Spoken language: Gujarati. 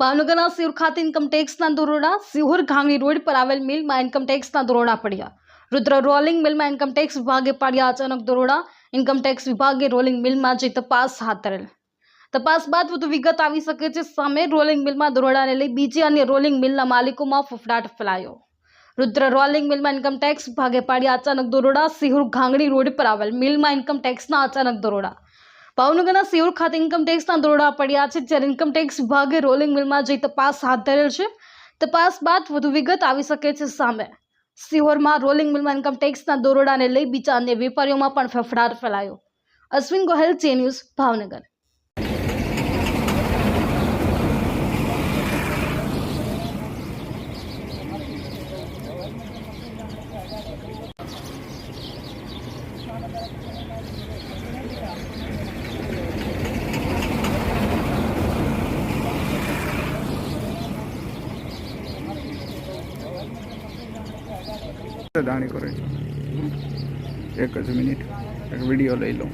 ભાવનગરના સિહોર ખાતે ઇન્કમટેક્સના દરોડા સિહોર ઘાંગી રોડ પર આવેલ મિલમાં ઇન્કમટેક્સના દરોડા પડ્યા રુદ્ર રોલિંગ મિલમાં ઇન્કમટેક્સ વિભાગે પાડ્યા અચાનક દરોડા ઇન્કમટેક્સ વિભાગે રોલિંગ મિલમાં જઈ તપાસ હાથ ધરેલ તપાસ બાદ વધુ વિગત આવી શકે છે સામે રોલિંગ મિલમાં દરોડાને લઈ બીજી અન્ય રોલિંગ મિલના માલિકોમાં ફફડાટ ફેલાયો રુદ્ર રોલિંગ મિલમાં ઇન્કમટેક્સ વિભાગે પાડ્યા અચાનક દરોડા સિહોર ઘાંગડી રોડ પર આવેલ મિલમાં ઇન્કમટેક્સના અચાનક દરોડા ભાવનગરના સિયોર ખાતે ઇન્કમટેક્સના દરોડા પડ્યા છે, જ્યારે ઇન્કમટેક્સ વિભાગે રોલિંગ મિલમાં જઈ તપાસ હાથ ધરેલ છે. તપાસ બાદ વધુ વિગત આવી શકે છે સામે. સિહોરમાં રોલિંગ મિલમાં ઇન્કમટેક્સના દરોડાને લઈ બીજા અન્ય વેપારીઓમાં પણ ફફડાટ ફેલાયો. અશ્વિન ગોહેલ ચે ન્યૂઝ ભાવનગર. દાણી કરે છે. એક જ મિનિટ એક વીડિયો લઈ લઉં.